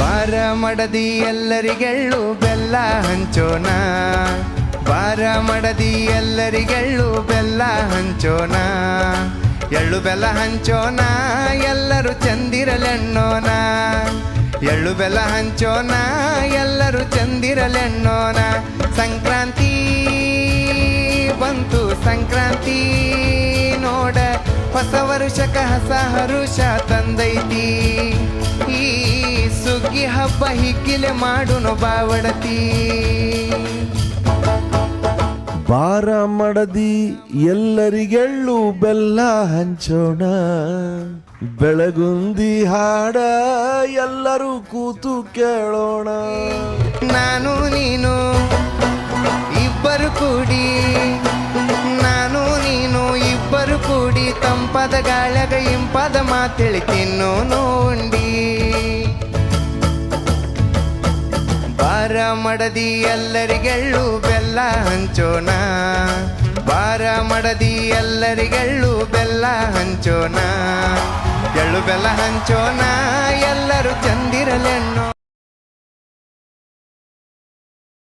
ಬಾರ ಮಡದಿ ಎಲ್ಲರಿಗೆಳ್ಳು ಬೆಲ್ಲ ಹಂಚೋಣ. ಬಾರ ಮಡದಿ ಎಲ್ಲರಿಗೆಳ್ಳು ಬೆಲ್ಲ ಹಂಚೋಣ. ಎಳ್ಳು ಬೆಲ್ಲ ಹಂಚೋಣ, ಎಲ್ಲರೂ ಚಂದಿರಲೆಣ್ಣೋಣ. ಎಳ್ಳು ಬೆಲ್ಲ ಹಂಚೋಣ, ಎಲ್ಲರೂ ಚಂದಿರಲೆಣ್ಣೋಣ. ಸಂಕ್ರಾಂತಿ ಬಂತು, ಸಂಕ್ರಾಂತಿ ನೋಡ. ಹೊಸ ವರುಷಕ ಹೊಸ ಹರುಷ ತಂದೈತಿ. ಸುಗ್ಗಿ ಹಬ್ಬ ಹಿಗ್ಗಿಲೆ ಮಾಡುನು ಬಾವಡತಿ. ಬಾರ ಮಡದಿ ಎಲ್ಲರಿಗೆಳ್ಳು ಬೆಲ್ಲ ಹಂಚೋಣ. ಬೆಳಗುಂದಿ ಹಾಡ ಎಲ್ಲರೂ ಕೂತು ಕೇಳೋಣ. ನಾನು ನೀನು ಇಬ್ಬರು ಕೂಡಿ. ನಾನು ನೀನು ಇಬ್ಬರು ಕೂಡಿ ತಂಪದ ಗಾಳಗ ಇಂಪದ ಮಾತಿಳಿ ತಿನ್ನೋ ನೋಂಡಿ ಬಾರ ಮಡದಿ ಎಲ್ಲರಿಗೆಳ್ಳು ಬೆಲ್ಲ ಹಂಚೋಣ. ಬಾರ ಮಡದಿ ಎಲ್ಲರಿಗೆಳ್ಳು ಬೆಲ್ಲ ಹಂಚೋಣ. ಎಳ್ಳು ಬೆಲ್ಲ ಹಂಚೋಣ, ಎಲ್ಲರೂ ಚಂದಿರಲೆಣ್ಣು.